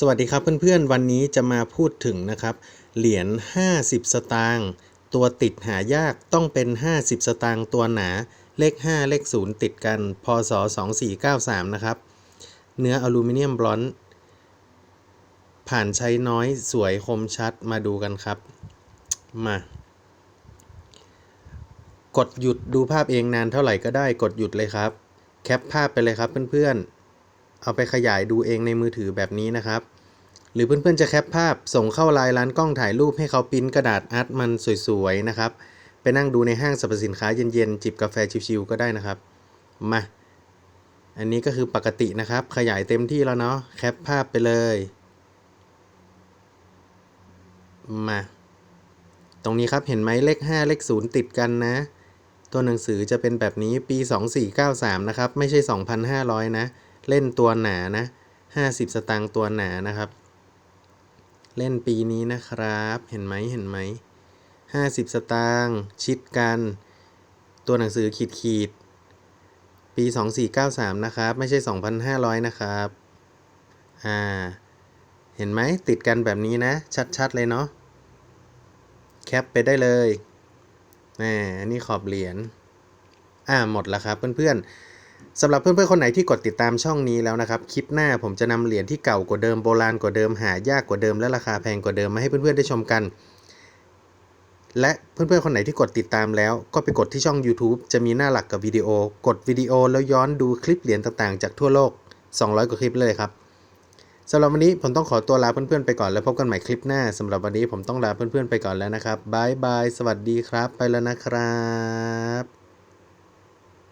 สวัสดีครับเพื่อนๆ วันนี้จะมาพูดถึงนะครับ เหรียญ 50 สตางค์ตัวติดหายากต้องเป็น 50 สตางค์ตัวหนา เลข 5 เลข 0 ติดกัน พศ 2493 นะครับ เนื้ออลูมิเนียมบลอนซ์ผ่านใช้น้อยสวยคมชัดมาดูกันครับ มากดหยุดดูภาพเองนานเท่าไหร่ก็ได้กดหยุดเลยครับ แคปภาพไปเลยครับเพื่อนๆ เอาไปขยายดูเองในมือถือแบบนี้นะครับ หรือเพื่อนๆจะแคปภาพส่งเข้าไลน์ร้านกล้องถ่ายรูปให้เขาปริ้นกระดาษอาร์ตมันสวยๆนะครับ ไปนั่งดูในห้างสรรพสินค้าเย็นๆ จิบกาแฟชิวๆก็ได้นะครับ มา อันนี้ก็คือปกตินะครับ ขยายเต็มที่แล้วเนาะแคปภาพไปเลย มา ตรงนี้ครับเห็นไหมเลข 5 เลข 0 ติดกันนะตัวหนังสือจะเป็นแบบนี้ปี 2493 นะครับ ไม่ใช่ 2,500 นะ เล่นตัวหนานะ50สตางค์ตัวหนานะครับ เล่นปีนี้นะครับเห็นไหมเห็นไหม50สตางค์ชิดกัน ตัวหนังสือขีดขีดปี2493นะครับ ไม่ใช่2,500นะครับ อ่า เห็นไหมติดกันแบบนี้นะ ชัดๆเลยเนาะแคปไปได้เลยแหมอันนี้ขอบเหรียญอ่าหมดแล้วครับเพื่อนๆ สำหรับเพื่อนๆคนไหนที่กดติดตามช่องนี้แล้วนะครับ คลิปหน้าผมจะนำเหรียญที่เก่ากว่าเดิมโบราณกว่าเดิมหายากกว่าเดิมและราคาแพงกว่าเดิมมาให้เพื่อนๆได้ชมกัน และเพื่อนๆคนไหนที่กดติดตามแล้ว ก็ไปกดที่ช่อง YouTube จะมีหน้าหลักกับวิดีโอ กดวิดีโอแล้วย้อนดูคลิปเหรียญต่างๆจากทั่วโลก 200 กว่าคลิปเลยครับสำหรับวันนี้ผมต้องขอตัวลาเพื่อนๆไปก่อนแล้วพบกันใหม่คลิปหน้าสำหรับวันนี้ผมต้องลาเพื่อนๆไปก่อนแล้วนะครับบายบายสวัสดีครับ ไปแล้วนะครับ